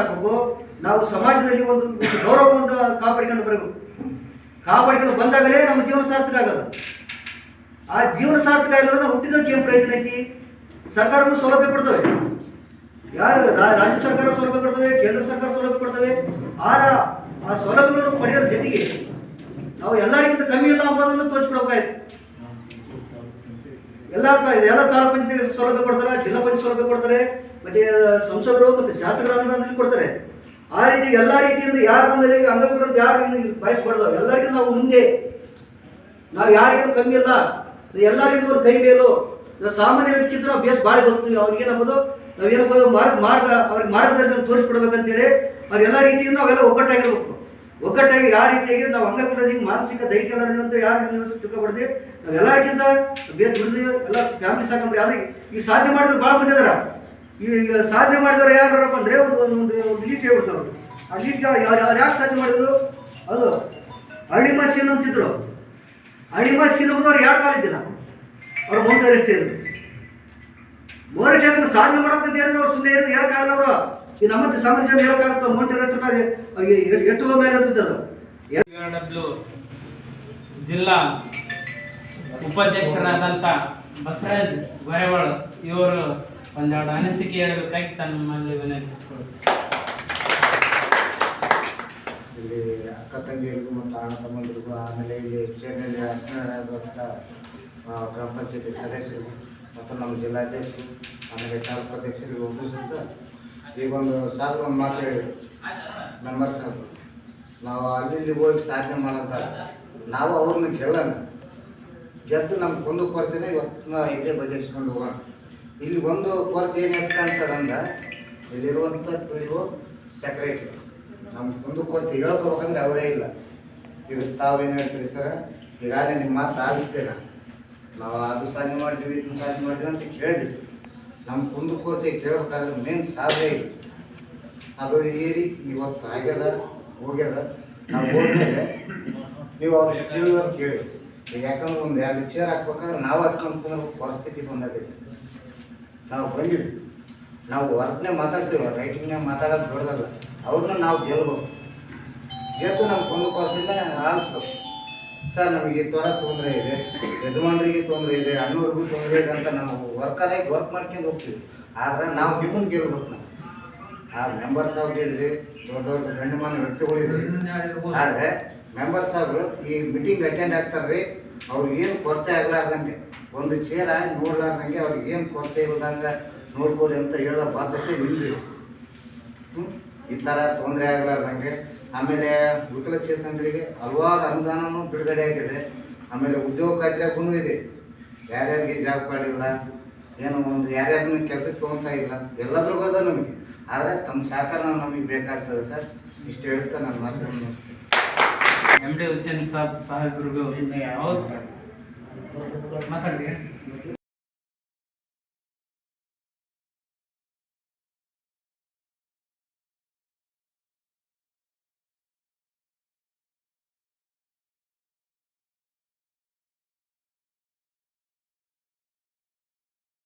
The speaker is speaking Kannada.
ಸಾಕಬೇಕು ನಾವು ಸಮಾಜದಲ್ಲಿ ಒಂದು ಗೌರವವನ್ನು ಕಾಪಾಡಿಕೊಂಡು ಬರಬೇಕು. ಕಾಪಾಡಿಕೊಂಡು ಬಂದಾಗಲೇ ನಮ್ಮ ಜೀವನ ಸಾರ್ಥಕ ಆಗೋದು. ಆ ಜೀವನ ಸಾರ್ಥಕ ನಾವು ಹುಟ್ಟಿದಕ್ಕೆ ಏನು ಪ್ರಯೋಜನ ಐತಿ? ಸರ್ಕಾರಗಳು ಸೌಲಭ್ಯ ಕೊಡ್ತವೆ. ಯಾರು? ರಾಜ್ಯ ಸರ್ಕಾರ ಸೌಲಭ್ಯ ಕೊಡ್ತವೆ, ಕೇಂದ್ರ ಸರ್ಕಾರ ಸೌಲಭ್ಯ ಕೊಡ್ತವೆ. ಆರ, ಆ ಸೌಲಭ್ಯಗಳನ್ನು ಪಡೆಯೋ ಜೊತೆಗೆ ನಾವು ಎಲ್ಲರಿಗಿಂತ ಕಮ್ಮಿ ಇಲ್ಲ ಅಂಬೋದನ್ನು ತೋರಿಸ್ಕೊಡ್ಬೇಕಾಯ್ತು ಎಲ್ಲ ಎಲ್ಲ ತಾಲೂಕು ಪಂಚಾಯತ್ ಸೌಲಭ್ಯ ಕೊಡ್ತಾರೆ, ಜಿಲ್ಲಾ ಪಂಚಾಯತ್ ಸೌಲಭ್ಯ ಕೊಡ್ತಾರೆ. ಮತ್ತೆ ಸಂಸದರು ಮತ್ತೆ ಶಾಸಕರ ಅನುದಾನ ಕೊಡ್ತಾರೆ. ಆ ರೀತಿ ಎಲ್ಲ ರೀತಿಯಿಂದ ಯಾರ ಮೇಲೆ ಅಂಗವಿಕಲರು ಯಾರು ಬಯಸ್ಬಾರ್ದು, ಎಲ್ಲರಿಗೂ ನಾವು ಮುಂದೆ. ನಾವು ಯಾರಿಗೂ ಕಮ್ಮಿ ಇಲ್ಲ ಎಲ್ಲರಿಗೂ ಅವ್ರ ಕೈ ಮೇಲು. ನಾವು ಸಾಮಾನ್ಯ ವ್ಯಕ್ತಿಗಿಂತ ಬೇಸ್ ಭಾಳ ಬರ್ತೀವಿ ಅವ್ರಿಗೆ ಏನಬಹುದು ನಾವೇನಬೋದು ಮಾರ್ಗ ಮಾರ್ಗ, ಅವ್ರಿಗೆ ಮಾರ್ಗದರ್ಶನ ತೋರಿಸ್ಕೊಡ್ಬೇಕಂತೇಳಿ ಅವ್ರು ಎಲ್ಲ ರೀತಿಯಿಂದ ನಾವೆಲ್ಲ ಒಗ್ಗಟ್ಟಾಗಿರ್ಬೇಕು. ಒಗ್ಗಟ್ಟಾಗಿ ಯಾವ ರೀತಿಯಾಗಿ ನಾವು ಅಂಗವಿಕಲರಿಗೆ ಮಾನಸಿಕ ದೈಹಿಕ ಅಂತ ಯಾರು ತಿಳ್ಕೊಬಾರ್ದು ನಾವು ಎಲ್ಲರಿಗಿಂತ ಬೇಸ್ ದುಡಿದು ಎಲ್ಲ ಫ್ಯಾಮಿಲಿ ಸಾಕೊಂಡ್ರೆ ಯಾರು ಈಗ ಸಾಧನೆ ಮಾಡಿದ್ರೆ ಭಾಳ ಬಂದಿದ್ದಾರೆ ಈಗ ಸಾಧನೆ ಮಾಡಿದವರು ಯಾರಪ್ಪ ಅಂದರೆ ಒಂದು ಒಂದು ಒಂದು ಒಂದು ಲೀಟ್ ಹೇಳ್ಬಿಡ್ತಾರೆ. ಆ ಲೀಟ್ಗೆ ಯಾರು ಯಾರು ಯಾಕೆ ಸಾಧನೆ ಮಾಡಿದ್ರು ಅದು ಅಣಿಮ ಸೀನ್ ಅಂತಿದ್ರು. ಅಣಿಮ ಸೀನ್ ಅನ್ನೋದು ಎರಡು ಕಾಲ ಇದ್ದಿಲ್ಲ ಅವ್ರು ಮುಂದೆ ಅಷ್ಟೇ ಇದ್ರು ಸಾಧನೆ ಮಾಡ್ಬೇಕಂತ ಏನು ಅವ್ರು ಸುಮ್ಮನೆ ಇರೋದು ಹೇಳಕ್ಕಾಗಲ್ಲ ಅವರು. ಈ ನಮ್ಮಂತೆ ಸಾಮಾನ್ಯ ಜನ ಹೇಳೋಕ್ಕಾಗುತ್ತೆ ಅವ್ರಿಗೆ ಎಷ್ಟು ಮೇಲೆ ಇರ್ತದೆ ಅದು. ಜಿಲ್ಲಾ ಉಪಾಧ್ಯಕ್ಷರಾದಂಥ ಬಸವರಾಜ್ ಗೊರೆವಾಳು, ಇವರು ಒಂದೆರಡು ಅನಿಸಿಕೆ ಹೇಳಬೇಕಾಗಿ ತಮ್ಮಲ್ಲಿ ವಿನಂತಿಸ್ಕೊಳ್ತೀನಿ ಇಲ್ಲಿ ಅಕ್ಕ ತಂಗಿಯರಿಗೂ ಮತ್ತು ಅಣ್ಣ ತಮ್ಮಂದಿರಿಗೂ ಆಮೇಲೆ ಇಲ್ಲಿ ಚೇನಲ್ಲಿ ಆಸನರಾದಂಥ ಗ್ರಾಮ ಪಂಚಾಯತಿ ಸದಸ್ಯರು ಮತ್ತು ನಮ್ಮ ಜಿಲ್ಲಾಧ್ಯಕ್ಷರು, ಆಮೇಲೆ ತಾಲೂಕು ಅಧ್ಯಕ್ಷರಿಗೆ ಉದ್ದೇಶಿಸುತ್ತ ಈ ಒಂದು ಸಾಧು ಒಂದು ಮಾತು ಹೇಳಿದ್ರು ಮೆಂಬರ್ಸ್ ನಾವು ಅಲ್ಲಿ ಹೋಗಿ ಸಾಧನೆ ಮಾಡೋದ ನಾವು ಅವ್ರನ್ನ ಗೆಲ್ಲೋಣ. ಗೆದ್ದು ನಮ್ಮ ಒಂದು ಕೊರತೆನೇ ಇವತ್ತು ಇಲ್ಲೇ ಬಗೆಹರಿಸ್ಕೊಂಡು ಹೋಗೋಣ. ಇಲ್ಲಿ ಒಂದು ಕೊರತೆ ಏನು ಅಂತಂದ್ರೆ ಇಲ್ಲಿರುವಂಥ ಪಿ ಡಿ ಒ ಸೆಕ್ರೆಟ್ರಿ ನಮ್ಮ ಒಂದು ಕೊರತೆ ಹೇಳ್ಕೋಬೇಕಂದ್ರೆ ಅವರೇ ಇಲ್ಲ. ಇದು ತಾವೇನು ಹೇಳ್ತೀರಿ ಸರ್? ಈಗಾಗಲೇ ನಿಮ್ಮ ಮಾತು ಆಲಿಸ್ತೇನೆ ನಾವು ಅದು ಸಾಧನೆ ಮಾಡ್ತೀವಿ ಇದನ್ನು ಸಾಧನೆ ಮಾಡ್ತೀವಿ ಅಂತ ಕೇಳಿದ್ವಿ. ನಮ್ಮ ಕುಂದು ಕೊರತೆ ಕೇಳಬೇಕಾದ್ರೆ ಮೇನ್ ಸಾಧನೆ ಇಲ್ಲ. ಅದು ಏರಿ ಇವತ್ತು ಆಗ್ಯದ, ಹೋಗ್ಯದ. ನಾವು ಹೋದ್ಮೇಲೆ ನೀವು ಅವ್ರಿಗೆ ಕೇಳಿ. ಯಾಕಂದ್ರೆ ಒಂದು ಎರಡು ಚೇರ್ ಹಾಕ್ಬೇಕಾದ್ರೆ ನಾವು ಹಚ್ಕೊಂಡು ಕುಂದ್ರ ಪರಿಸ್ಥಿತಿ ಬಂದಿದೆ. ನಾವು ಬಂದಿವಿ ನಾವು ವರ್ಕ್ನೇ ಮಾತಾಡ್ತೀವಿ ರೈಟಿಂಗ್ನಾಗ ಮಾತಾಡೋದು ದೊಡ್ಡದಲ್ಲ. ಅವ್ರನ್ನ ನಾವು ಗೆಲ್ಬೇಕು. ಗೆದ್ದು ನಮ್ಮ ಕೊಂದು ಕೊರತೆಯಿಂದ ಆಲಿಸ್ಬೇಕು ಸರ್, ನಮಗೆ ಥರ ತೊಂದರೆ ಇದೆ, ಯಜಮಾನರಿಗೆ ತೊಂದರೆ ಇದೆ, ಅಣ್ಣವ್ರಿಗೂ ತೊಂದರೆ ಇದೆ ಅಂತ ನಾವು ವರ್ಕರಾಗಿ ವರ್ಕ್ ಮಾಡ್ಕೊಂಡು ಹೋಗ್ತೀವಿ. ಆದ್ರೆ ನಾವು ನಿಮ್ಮನ್ನು ಗೆಲ್ಬೇಕು ಆ ಮೆಂಬರ್ಸ್ ಅವ್ರು ಇದ್ರಿ, ದೊಡ್ಡ ದೊಡ್ಡ ಗಣ್ಯಮಾನ್ಯ ವ್ಯಕ್ತಿಗಳಿದ್ರಿ ಆದರೆ ಮೆಂಬರ್ಸ್ ಅವರು ಈ ಮೀಟಿಂಗ್ ಅಟೆಂಡ್ ಆಗ್ತಾರ್ರಿ ಅವ್ರಿಗೆ ಏನು ಕೊರತೆ ಆಗ್ಲಾರ್ದಂಗೆ, ಒಂದು ಚೇರ ನೋಡ್ಲಾರ್ದಂಗೆ ಅವ್ರಿಗೆ ಏನು ಕೊರತೆ ಇಲ್ದಂಗೆ ನೋಡ್ಬೋದು ಅಂತ ಹೇಳೋ ಬಾಧ್ಯತೆ ನಿಮ್ದು? ಈ ಥರ ತೊಂದರೆ ಆಗ್ಲಾರ್ದಂಗೆ, ಆಮೇಲೆ ವಿಕಲಚೇತನರಿಗೆ ಹಲವಾರು ಅನುದಾನನೂ ಬಿಡುಗಡೆ ಆಗಿದೆ. ಆಮೇಲೆ ಉದ್ಯೋಗ ಖಾತ್ರಿಯಾಗೂ ಇದೆ. ಯಾರ್ಯಾರಿಗೆ ಜಾಬ್ ಕಾರ್ಡ್ ಇಲ್ಲ ಏನು ಒಂದು ಯಾರ್ಯಾರನ್ನ ಕೆಲಸಕ್ಕೆ ತೊಗೊತಾ ಇಲ್ಲ ಎಲ್ಲದ್ರಿಗೂ ಅದ ನಮಗೆ. ಆದರೆ ತಮ್ಮ ಸಹಕಾರ ನಮಗೆ ಬೇಕಾಗ್ತದೆ ಸರ್. ಇಷ್ಟು ಹೇಳ್ತಾ ನನ್ನ ಮಾತು M M D Husain saab ಸಾಹೇಬ್ರಿಗೂ ಮಾತಾಡಿ ಮಾತಾಡ್ರಿ